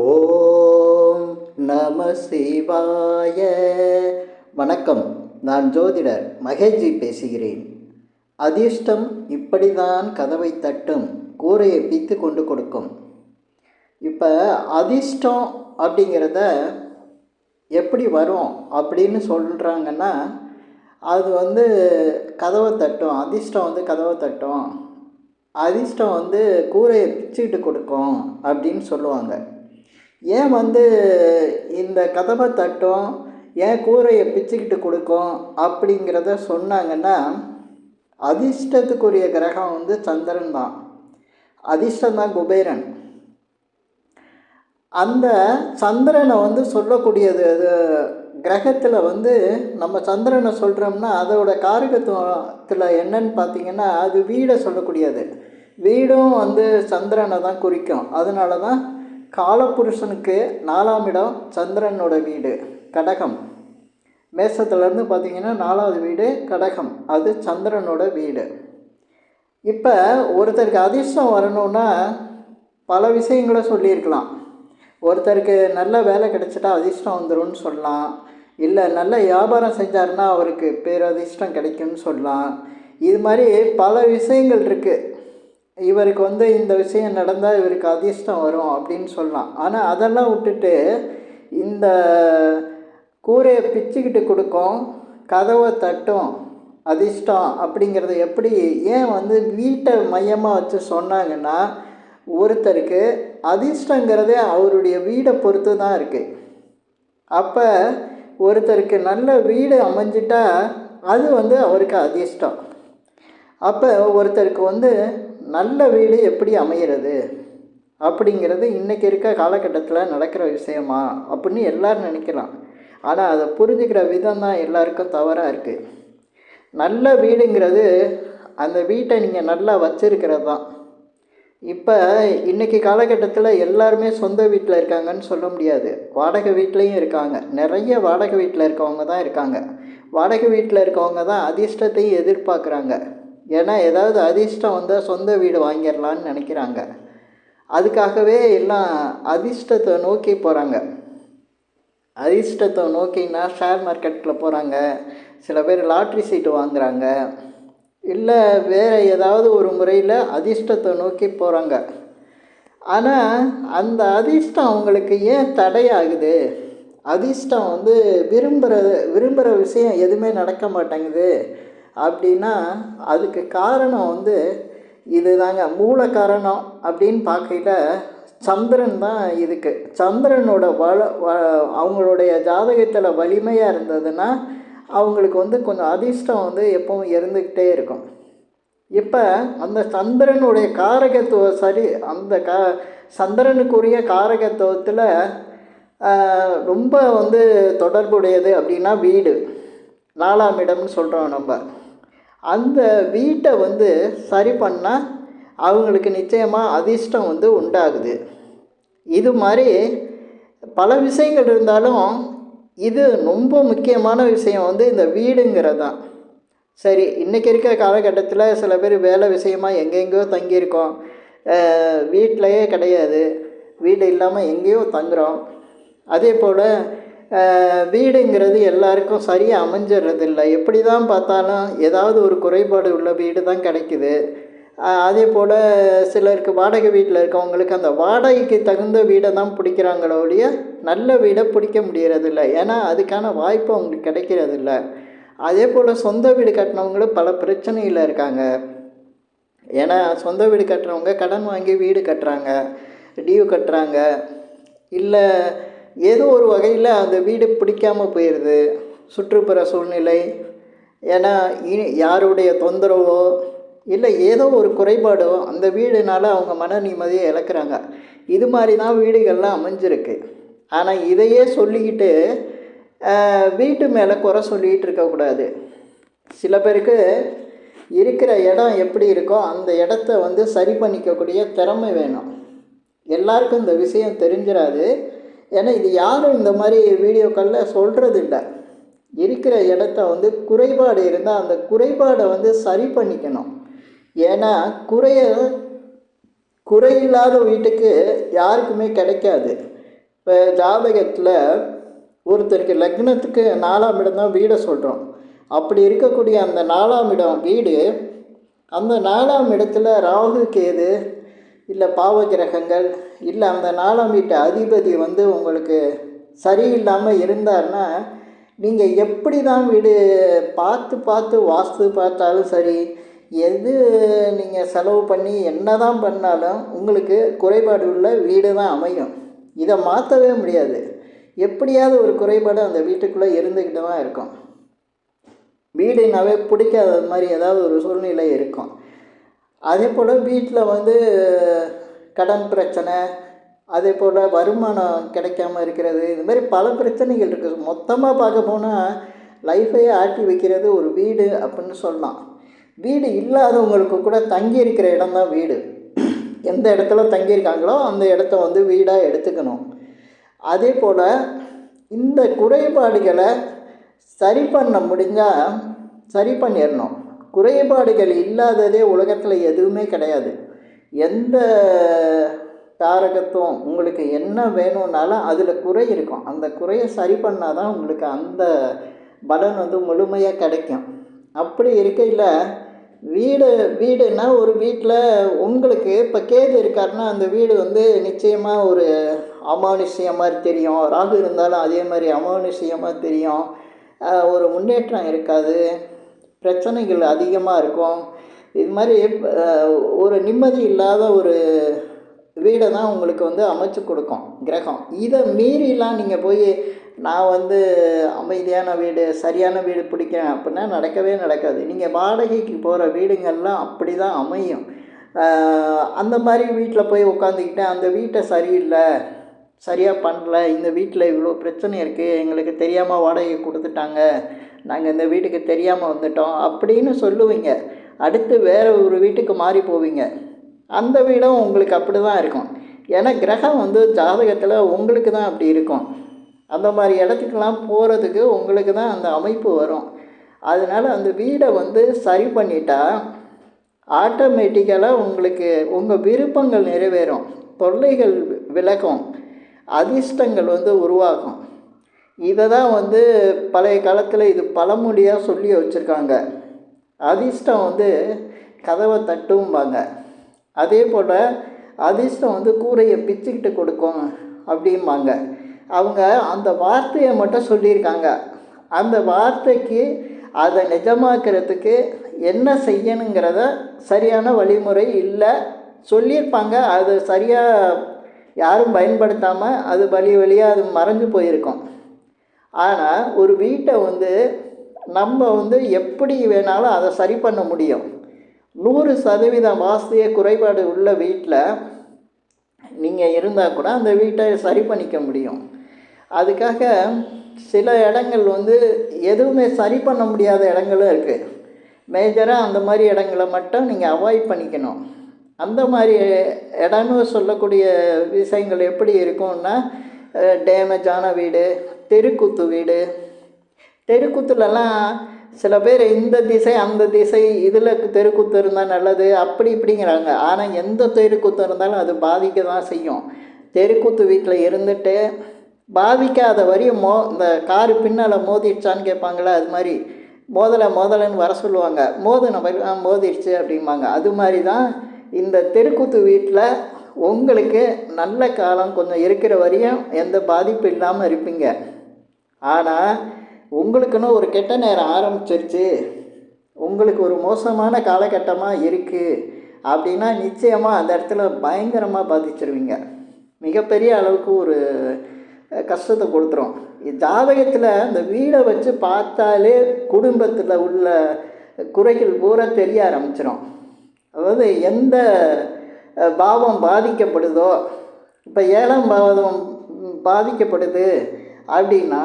ஓம் நம சிவாய. வணக்கம். நான் ஜோதிடர் மகேஜி பேசுகிறேன். அதிர்ஷ்டம் இப்படிதான் கதவை தட்டும் கூரையை பித்து கொண்டு கொடுக்கும். இப்போ அதிர்ஷ்டம் அப்படிங்கிறத எப்படி வரும் அப்படின்னு சொல்கிறாங்கன்னா அது வந்து கதவை தட்டும் அதிர்ஷ்டம் வந்து கதவை தட்டும் அதிர்ஷ்டம் வந்து கூரையை பிச்சுக்கிட்டு கொடுக்கும் அப்படின்னு சொல்லுவாங்க. ஏன் வந்து இந்த கதவை தட்டும்? ஏன் கூரையை பிச்சுக்கிட்டு கொடுக்கும்? அப்படிங்கிறத சொன்னாங்கன்னா அதிர்ஷ்டத்துக்குரிய கிரகம் வந்து சந்திரன் தான். அதிர்ஷ்டம் தான் குபேரன். அந்த சந்திரனை வந்து சொல்லக்கூடியது அது கிரகத்தில் வந்து நம்ம சந்திரனை சொல்கிறோம்னா அதோட காரகத்துவத்தில் என்னன்னு பார்த்தீங்கன்னா அது வீடை சொல்லக்கூடியது. வீடும் வந்து சந்திரனை தான் குறிக்கும். அதனால தான் காலப்புருஷனுக்கு நாலாம் இடம் சந்திரனோட வீடு கடகம். மேசத்துலேருந்து பார்த்தீங்கன்னா நாலாவது வீடு கடகம். அது சந்திரனோட வீடு. இப்போ ஒருத்தருக்கு அதிர்ஷ்டம் வரணும்னா பல விஷயங்களை சொல்லியிருக்கலாம். ஒருத்தருக்கு நல்ல வேலை கிடைச்சிட்டா அதிர்ஷ்டம் வந்துடும்னு சொல்லலாம். இல்லை நல்ல வியாபாரம் செஞ்சாருன்னா அவருக்கு பேரதிர்ஷ்டம் கிடைக்கும்னு சொல்லலாம். இது மாதிரி பல விஷயங்கள் இருக்குது இவருக்கு வந்து இந்த விஷயம் நடந்தால் இவருக்கு அதிர்ஷ்டம் வரும் அப்படின்னு சொல்லலாம். ஆனால் அதெல்லாம் விட்டுட்டு இந்த கூரையை பிச்சுக்கிட்டு கொடுக்கும் கதவை தட்டும் அதிர்ஷ்டம் அப்படிங்கிறத எப்படி ஏன் வந்து வீட்டை மையமாக வச்சு சொன்னாங்கன்னா ஒருத்தருக்கு அதிர்ஷ்டங்கிறதே அவருடைய வீடை பொறுத்து தான் இருக்குது அப்போ ஒருத்தருக்கு நல்ல வீடு அமைஞ்சிட்டா அது வந்து அவருக்கு அதிர்ஷ்டம். அப்போ ஒருத்தருக்கு வந்து நல்ல வீடு எப்படி அமைகிறது அப்படிங்கிறது இன்றைக்கி இருக்க காலகட்டத்தில் நடக்கிற விஷயமா? அப்படின்னு எல்லோரும் நினைக்கலாம். ஆனால் அதை புரிஞ்சுக்கிற விதம் தான் எல்லாருக்கும் தவறாக இருக்குது நல்ல வீடுங்கிறது அந்த வீட்டை நீங்கள் நல்லா வச்சுருக்கிறது தான். இப்போ இன்றைக்கி காலகட்டத்தில் எல்லாருமே சொந்த வீட்டில் இருக்காங்கன்னு சொல்ல முடியாது. வாடகை வீட்லேயும் இருக்காங்க. நிறைய வாடகை வீட்டில் இருக்கவங்க தான் இருக்காங்க. வாடகை வீட்டில் இருக்கவங்க தான் அதிர்ஷ்டத்தையும் எதிர்பார்க்குறாங்க. ஏன்னா ஏதாவது அதிர்ஷ்டம் வந்தால் சொந்த வீடு வாங்கிடலான்னு நினைக்கிறாங்க. அதுக்காகவே எல்லாம் அதிர்ஷ்டத்தை நோக்கி போகிறாங்க அதிர்ஷ்டத்தை நோக்கினா ஷேர் மார்க்கெட்டில் போகிறாங்க சில பேர் லாட்ரி சீட்டு வாங்குகிறாங்க இல்லை வேறு ஏதாவது ஒரு முறையில் அதிர்ஷ்டத்தை நோக்கி போகிறாங்க ஆனால் அந்த அதிர்ஷ்டம் அவங்களுக்கு ஏன் தடையாகுது? அதிர்ஷ்டம் வந்து விரும்புகிற விரும்புகிற விஷயம் எதுவுமே நடக்க மாட்டேங்குது. அப்படின்னா அதுக்கு காரணம் வந்து இது தாங்க மூல காரணம் அப்படின்னு பார்க்கையில் சந்திரன் தான் இதுக்கு. சந்திரனோட வள வ அவங்களுடைய ஜாதகத்தில் வலிமையாக இருந்ததுன்னா அவங்களுக்கு வந்து கொஞ்சம் அதிர்ஷ்டம் வந்து எப்பவும் இருந்துக்கிட்டே இருக்கும். இப்போ அந்த சந்திரனுடைய காரகத்துவம் சரி அந்த கா சந்திரனுக்குரிய காரகத்துவத்தில் ரொம்ப வந்து தொடர்புடையது அப்படின்னா வீடு. நாலாம் இடம்னு சொல்கிறோம் நம்ம. அந்த வீட்டை வந்து சரி பண்ணால் அவங்களுக்கு நிச்சயமாக அதிர்ஷ்டம் வந்து உண்டாகுது. இது மாதிரி பல விஷயங்கள் இருந்தாலும் இது ரொம்ப முக்கியமான விஷயம் வந்து இந்த வீடுங்கிறது தான் சரி இன்றைக்கி இருக்க காலகட்டத்தில் சில பேர் வேலை விஷயமாக எங்கெங்கேயோ தங்கியிருக்கோம். வீட்டிலையே கிடையாது. வீடு இல்லாமல் எங்கேயோ தங்குறோம். அதே போல் வீடுங்கிறது எல்லாருக்கும் சரியாக அமைஞ்சிடுறது இல்லை எப்படி தான் பார்த்தாலும் ஏதாவது ஒரு குறைபாடு உள்ள வீடு தான் கிடைக்குது அதே போல் சிலருக்கு வாடகை வீட்டில் இருக்கவங்களுக்கு அந்த வாடகைக்கு தகுந்த வீடை தான் பிடிக்கிறாங்களோ ஒழிய நல்ல வீடை பிடிக்க முடியறதில்ல. ஏன்னா அதுக்கான வாய்ப்பு அவங்களுக்கு கிடைக்கிறதில்ல. அதே போல் சொந்த வீடு கட்டினவங்களும் பல பிரச்சனையில் இருக்காங்க. ஏன்னா சொந்த வீடு கட்டுறவங்க கடன் வாங்கி வீடு கட்டுறாங்க டியூ கட்டுறாங்க. இல்லை ஏதோ ஒரு வகையில் அந்த வீடு பிடிக்காமல் போயிடுது சுற்றுப்புற சூழ்நிலை. ஏன்னா யாருடைய தொந்தரவோ இல்லை ஏதோ ஒரு குறைபாடோ அந்த வீடுனால அவங்க மன நிம்மதியை இழக்கிறாங்க. இது மாதிரி தான் வீடுகள்லாம் அமைஞ்சிருக்கு. ஆனால் இதையே சொல்லிக்கிட்டு வீட்டு மேலே குறை சொல்லிக்கிட்டு இருக்கக்கூடாது சில பேருக்கு இருக்கிற இடம் எப்படி இருக்கோ அந்த இடத்த வந்து சரி பண்ணிக்கக்கூடிய திறமை வேணும். எல்லாருக்கும் இந்த விஷயம் தெரிஞ்சிடாது ஏன்னா இது யாரும் இந்த மாதிரி வீடியோக்களில் சொல்கிறது இல்லை இருக்கிற இடத்த வந்து குறைபாடு இருந்தால் அந்த குறைபாடை வந்து சரி பண்ணிக்கணும். ஏன்னா குறைய குறையில்லாத வீட்டுக்கு யாருக்குமே கிடைக்காது. இப்போ ஜாதகத்தில் ஒருத்தருக்கு லக்னத்துக்கு நாலாம் இடம் தான் வீடை சொல்கிறோம் அப்படி இருக்கக்கூடிய அந்த நாலாம் இடம் வீடு அந்த நாலாம் இடத்துல ராகு கேது இல்லை பாவ கிரகங்கள் இல்லை அந்த நாலாம் வீட்டு அதிபதி வந்து உங்களுக்கு சரியில்லாமல் இருந்தாருன்னா நீங்கள் எப்படி தான் வீடு பார்த்து பார்த்து வாஸ்து பார்த்தாலும் சரி எது நீங்கள் செலவு பண்ணி என்ன தான் பண்ணாலும் உங்களுக்கு குறைபாடு உள்ள வீடு தான் அமையும். இதை மாற்றவே முடியாது. எப்படியாவது ஒரு குறைபாடு அந்த வீட்டுக்குள்ளே இருந்துக்கிட்டு தான் இருக்கும். வீடுனாவே பிடிக்காத மாதிரி ஏதாவது ஒரு சூழ்நிலை இருக்கும். அதே போல் வீட்டில் வந்து கடன் பிரச்சனை அதே போல் வருமானம் கிடைக்காம இருக்கிறது இது மாதிரி பல பிரச்சனைகள் இருக்குது மொத்தமாக பார்க்க போனால் லைஃபையே ஆட்டி வைக்கிறது ஒரு வீடு அப்படின்னு சொல்லலாம். வீடு இல்லாதவங்களுக்கு கூட தங்கி இருக்கிற இடம் தான் வீடு. எந்த இடத்துல தங்கியிருக்காங்களோ அந்த இடத்த வந்து வீடாக எடுத்துக்கணும். அதே போல் இந்த குறைபாடுகளை சரி பண்ண முடிஞ்சால் சரி பண்ணிடணும். குறைபாடுகள் இல்லாததே உலகத்தில் எதுவுமே கிடையாது. எந்த காரகத்துவம் உங்களுக்கு என்ன வேணும்னாலும் அதில் குறை இருக்கும். அந்த குறையை சரி பண்ணால் தான் உங்களுக்கு அந்த பலன் வந்து முழுமையாக கிடைக்கும். அப்படி இருக்கையில் வீடு வீடுனா ஒரு வீட்டில் உங்களுக்கு இப்போ கேது இருக்காருன்னா அந்த வீடு வந்து நிச்சயமாக ஒரு அமானுஷ்யம் மாதிரி தெரியும். ராகு இருந்தாலும் அதே மாதிரி அமானுஷ்யமாக தெரியும். ஒரு முன்னேற்றம் இருக்காது. பிரச்சனைகள் அதிகமாக இருக்கும். இது மாதிரி ஒரு நிம்மதி இல்லாத ஒரு வீடை தான் உங்களுக்கு வந்து அமைச்சு கொடுக்கும் கிரகம். இதை மீறிலாம் நீங்கள் போய் நான் வந்து அமைதியான வீடு சரியான வீடு பிடிக்கிறேன் அப்படின்னா நடக்கவே நடக்காது. நீங்கள் வாடகைக்கு போகிற வீடுங்கள்லாம் அப்படி தான் அமையும் அந்த மாதிரி வீட்டில் போய் உட்காந்துக்கிட்டேன் அந்த வீட்டை சரியில்லை சரியாக பண்ணல இந்த வீட்டில் இவ்வளோ பிரச்சனை இருக்குது எங்களுக்கு தெரியாமல் வாடகை கொடுத்துட்டாங்க நாங்கள் இந்த வீட்டுக்கு தெரியாமல் வந்துட்டோம் அப்படின்னு சொல்லுவீங்க. அடுத்து வேறு ஒரு வீட்டுக்கு மாறி போவீங்க. அந்த வீடும் உங்களுக்கு அப்படி தான் இருக்கும். ஏன்னா கிரகம் வந்து ஜாதகத்தில் உங்களுக்கு தான் அப்படி இருக்கும். அந்த மாதிரி இடத்துக்கெல்லாம் போகிறதுக்கு உங்களுக்கு தான் அந்த அமைப்பு வரும். அதனால் அந்த வீடை வந்து சரி பண்ணிட்டா ஆட்டோமேட்டிக்கலாக உங்களுக்கு உங்கள் விருப்பங்கள் நிறைவேறும். தொல்லைகள் விளக்கும் அதிர்ஷ்டங்கள் வந்து உருவாகும். இதை தான் வந்து பழைய காலத்தில் இது பழமொழியாக சொல்லி வச்சுருக்காங்க. அதிர்ஷ்டம் வந்து கதவை தட்டும்பாங்க. அதே போல் அதிர்ஷ்டம் வந்து கூரையை பிச்சுக்கிட்டு கொடுக்கும் அப்படிம்பாங்க. அவங்க அந்த வார்த்தையை மட்டும் சொல்லியிருக்காங்க. அந்த வார்த்தைக்கு அதை நிஜமாக்கிறதுக்கு என்ன செய்யணுங்கிறத சரியான வழிமுறை இல்லை. சொல்லியிருப்பாங்க. அது சரியாக யாரும் பயன்படுத்தாமல் அது வழி வழியாக அது மறைஞ்சு போயிருக்கும். ஆனால் ஒரு வீட்டை வந்து நம்ம வந்து எப்படி வேணாலும் அதை சரி பண்ண முடியும். நூறு சதவீதம் வாசிய குறைபாடு உள்ள வீட்டில் நீங்கள் இருந்தால் கூட அந்த வீட்டை சரி பண்ணிக்க முடியும். அதுக்காக சில இடங்கள் வந்து எதுவுமே சரி பண்ண முடியாத இடங்களும் இருக்குது மேஜராக அந்த மாதிரி இடங்களை மட்டும் நீங்கள் அவாய்ட் பண்ணிக்கணும். அந்த மாதிரி இடம்னு சொல்லக்கூடிய விஷயங்கள் எப்படி இருக்கும்னா டேமேஜான வீடு தெருக்கூத்து வீடு. தெருக்கூத்துலலாம் சில பேர் இந்த திசை அந்த திசை இதில் தெருக்கூத்து இருந்தால் நல்லது அப்படி இப்படிங்கிறாங்க. ஆனால் எந்த தெருக்கூத்து இருந்தாலும் அது பாதிக்க தான் செய்யும். தெருக்கூத்து வீட்டில் இருந்துட்டு பாதிக்காத வரையும் மோ இந்த காரு பின்னால் மோதிடுச்சான்னு கேட்பாங்களே அது மாதிரி மோதலை மோதலைன்னு வர சொல்லுவாங்க. மோதின வரை மோதிடுச்சு அப்படிம்பாங்க. அது மாதிரி தான் இந்த தெருக்கூத்து வீட்டில் உங்களுக்கு நல்ல காலம் கொஞ்சம் இருக்கிற வரையும் எந்த பாதிப்பு இல்லாமல் இருப்பீங்க. ஆனால் உங்களுக்குன்னு ஒரு கெட்ட நேரம் ஆரம்பிச்சிருச்சு. உங்களுக்கு ஒரு மோசமான காலகட்டமாக இருக்குது அப்படின்னா நிச்சயமாக அந்த இடத்துல பயங்கரமாக பாதிச்சிருவீங்க. மிகப்பெரிய அளவுக்கு ஒரு கஷ்டத்தை கொடுத்துரும். ஜாதகத்தில் இந்த வீடை வச்சு பார்த்தாலே குடும்பத்தில் உள்ள குறைகள் பூரா தெரிய ஆரம்பிச்சிடும் அதாவது எந்த பாவம் பாதிக்கப்படுதோ இப்போ ஏழாம் பாவம் பாதிக்கப்படுது அப்படின்னா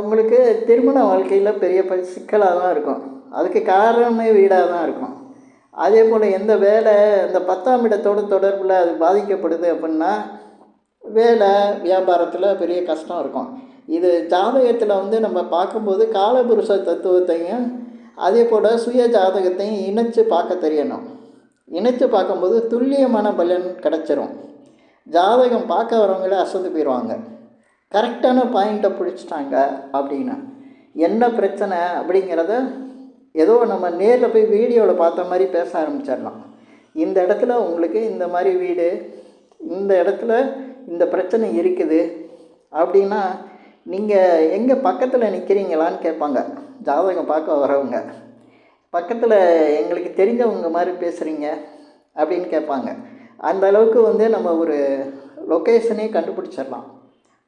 உங்களுக்கு திருமண வாழ்க்கையில் பெரிய பெரிய சிக்கலாக தான் இருக்கும். அதுக்கு காரணமே வீடாக தான் இருக்கும். அதே போல் எந்த வேலை இந்த பத்தாம் இடத்தோட தொடர்பில் அது பாதிக்கப்படுது அப்படின்னா வேலை வியாபாரத்தில் பெரிய கஷ்டம் இருக்கும். இது ஜாதகத்தில் வந்து நம்ம பார்க்கும்போது காலபுருஷ தத்துவத்தையும் அதே போல் சுய ஜாதகத்தையும் இணைச்சு பார்க்க தெரியணும். இணைச்சு பார்க்கும்போது துல்லியமான பலன் கிடச்சிரும். ஜாதகம் பார்க்க வரவங்களே அசந்து போயிடுவாங்க கரெக்டான பாயிண்ட்டை பிடிச்சிட்டாங்க அப்படின்னா என்ன பிரச்சனை அப்படிங்கிறத ஏதோ நம்ம நேரில் போய் வீடியோவில் பார்த்த மாதிரி பேச ஆரம்பிச்சிடலாம். இந்த இடத்துல உங்களுக்கு இந்த மாதிரி வீடு இந்த இடத்துல இந்த பிரச்சனை இருக்குது அப்படின்னா நீங்கள் எங்கே பக்கத்தில் நிற்கிறீங்களான்னு கேட்பாங்க. ஜாதகம் பார்க்க வரவங்க. பக்கத்தில் எங்களுக்கு தெரிஞ்சவங்க மாதிரி பேசுகிறீங்க அப்படின்னு கேட்பாங்க. அந்த அளவுக்கு வந்து நம்ம ஒரு லொக்கேஷனே கண்டுபிடிச்சிடலாம்.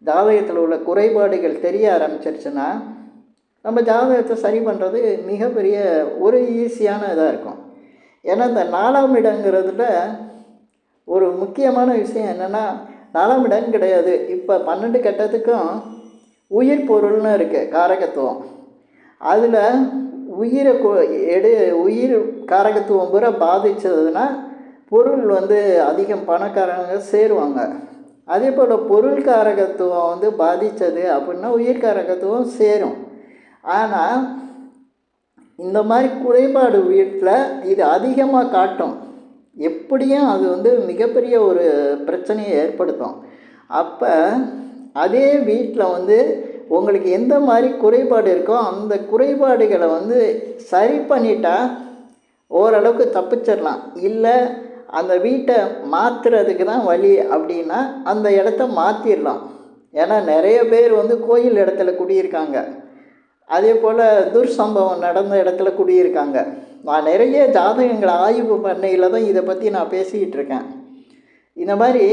ஜாதகத்தில் உள்ள குறைபாடுகள் தெரிய ஆரம்பிச்சிருச்சுன்னா நம்ம ஜாதகத்தை சரி பண்ணுறது மிகப்பெரிய ஒரு ஈஸியான இதாக இருக்கும். ஏன்னா இந்த நாலாம் இடங்கிறதுல ஒரு முக்கியமான விஷயம் என்னென்னா நாலாம் இடம் கிடையாது. இப்போ பன்னெண்டு கட்டத்துக்கும் உயிர் பொருள்னு இருக்குது காரகத்துவம். அதில் உயிரை கொ- எடு உயிர் காரகத்துவம் பூரா பாதித்ததுன்னா பொருள் வந்து அதிகம் பணக்காரங்க சேருவாங்க. அதே போல் பொருள் காரகத்துவம் வந்து பாதித்தது அப்படின்னா உயிர் காரகத்துவம் சேரும். ஆனால் இந்த மாதிரி குறைபாடு வீட்டில் இது அதிகமாக காட்டும். எப்படியும் அது வந்து மிகப்பெரிய ஒரு பிரச்சனையை ஏற்படுத்தும். அப்போ அதே வீட்டில் வந்து உங்களுக்கு எந்த மாதிரி குறைபாடு இருக்கோ அந்த குறைபாடுகளை வந்து சரி பண்ணிட்டா ஓரளவுக்கு தப்பிச்சிடலாம் இல்லை அந்த வீட்டை மாற்றுறதுக்கு தான் வழி அப்படின்னா அந்த இடத்த மாற்றிடலாம் ஏன்னா நிறைய பேர் வந்து கோயில் இடத்துல குடியிருக்காங்க. அதே போல் துர்சம்பவம் நடந்த இடத்துல குடியிருக்காங்க. நான் நிறைய ஜாதகங்களை ஆய்வு பண்ணையில் தான் இதை பற்றி நான் பேசிக்கிட்டு இருக்கேன். இந்த மாதிரி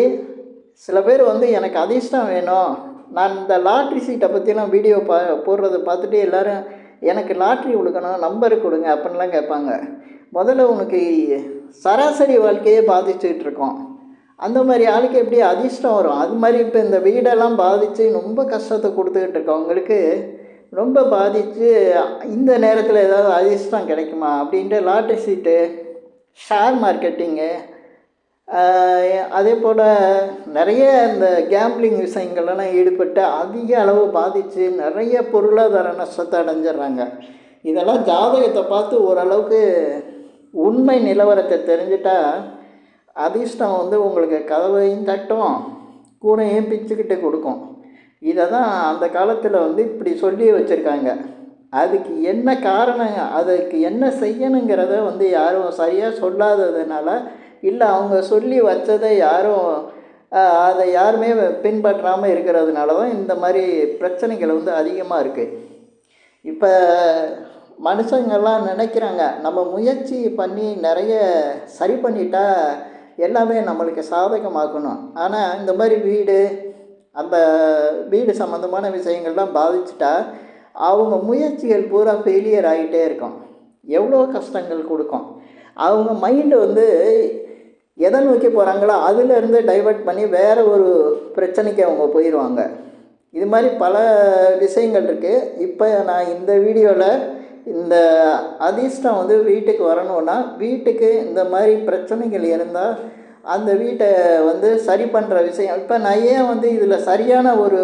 சில பேர் வந்து எனக்கு அதிர்ஷ்டம் வேணும். நான் இந்த லாட்ரி சீட்டை பற்றிலாம் வீடியோ பா போடுறத பார்த்துட்டு எல்லோரும் எனக்கு லாட்ரி கொடுக்கணும் நம்பர் கொடுங்க அப்படின்லாம் கேட்பாங்க. முதல்ல உனக்கு சராசரி வாழ்க்கையே பாதிச்சுட்டு இருக்கோம். அந்த மாதிரி ஆளுக்கு எப்படி அதிர்ஷ்டம் வரும்? அது மாதிரி இப்போ இந்த வீடெல்லாம் பாதித்து ரொம்ப கஷ்டத்தை கொடுத்துக்கிட்டு இருக்கவங்களுக்கு ரொம்ப பாதித்து இந்த நேரத்தில் ஏதாவது அதிர்ஷ்டம் கிடைக்குமா? அப்படின்ட்டு லாட்ரி சீட்டு ஷேர் மார்க்கெட்டிங்கு அதே போல் நிறைய இந்த கேம்பிளிங் விஷயங்கள்லாம் ஈடுபட்டு அதிக அளவு பாதித்து நிறைய பொருளாதார நஷ்டத்தை அடைஞ்சிடுறாங்க. இதெல்லாம் ஜாதகத்தை பார்த்து ஓரளவுக்கு உண்மை நிலவரத்தை தெரிஞ்சிட்டா அதிர்ஷ்டம் வந்து உங்களுக்கு கதவையும் தட்டும் கூடையும் பிச்சுக்கிட்டு கொடுக்கும். இதை தான் அந்த காலத்தில் வந்து இப்படி சொல்லி வச்சுருக்காங்க. அதுக்கு என்ன காரணம் அதுக்கு என்ன செய்யணுங்கிறத வந்து யாரும் சரியாக சொல்லாததுனால இல்லை அவங்க சொல்லி வச்சதை யாரும் அதை யாருமே பின்பற்றாமல் இருக்கிறதுனால தான் இந்த மாதிரி பிரச்சனைகள் வந்து அதிகமாக இருக்குது இப்போ மனுஷங்கள்லாம் நினைக்கிறாங்க நம்ம முயற்சி பண்ணி நிறைய சரி பண்ணிட்டா எல்லாமே நம்மளுக்கு சாதகமாக்கணும். ஆனால் இந்த மாதிரி வீடு அந்த வீடு சம்மந்தமான விஷயங்கள்லாம் பாதிச்சிட்டா அவங்க முயற்சிகள் பூரா ஃபெயிலியர் ஆகிட்டே இருக்கும். எவ்வளோ கஷ்டங்கள் கொடுக்கும். அவங்க மைண்டு வந்து எதை நோக்கி போகிறாங்களோ அதுலேருந்து டைவர்ட் பண்ணி வேறு ஒரு பிரச்சனைக்கு அவங்க போயிடுவாங்க இது மாதிரி பல விஷயங்கள் இருக்குது இப்போ நான் இந்த வீடியோவில் இந்த அதிர்ஷ்டம் வந்து வீட்டுக்கு வரணும்னா வீட்டுக்கு இந்த மாதிரி பிரச்சனைகள் இருந்தால் அந்த வீட்டை வந்து சரி பண்ணுற விஷயம். இப்போ நான் ஏன் வந்து இதில் சரியான ஒரு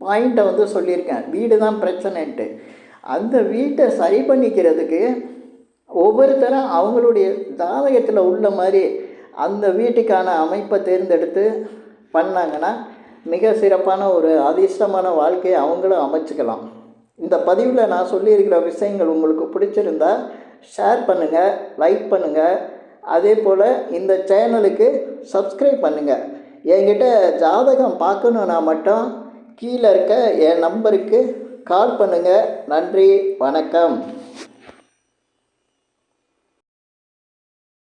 பாயிண்ட்டை வந்து சொல்லியிருக்கேன். வீடு தான் பிரச்சனைன்ட்டு. அந்த வீட்டை சரி பண்ணிக்கிறதுக்கு ஒவ்வொருத்தரும் அவங்களுடைய ஜாதகத்தில் உள்ள மாதிரி அந்த வீட்டுக்கான அமைப்பை தேர்ந்தெடுத்து பண்ணாங்கன்னா மிக சிறப்பான ஒரு அதிர்ஷ்டமான வாழ்க்கையை அவங்களும் அமைச்சுக்கலாம். இந்த பதிவில் நான் சொல்லியிருக்கிற விஷயங்கள் உங்களுக்கு பிடிச்சிருந்தா ஷேர் பண்ணுங்கள் லைக் பண்ணுங்கள் அதே போல் இந்த சேனலுக்கு சப்ஸ்கிரைப் பண்ணுங்கள் என்கிட்ட ஜாதகம் பார்க்கணுன்னா மட்டும் கீழே இருக்க என் நம்பருக்கு கால் பண்ணுங்கள் நன்றி வணக்கம்.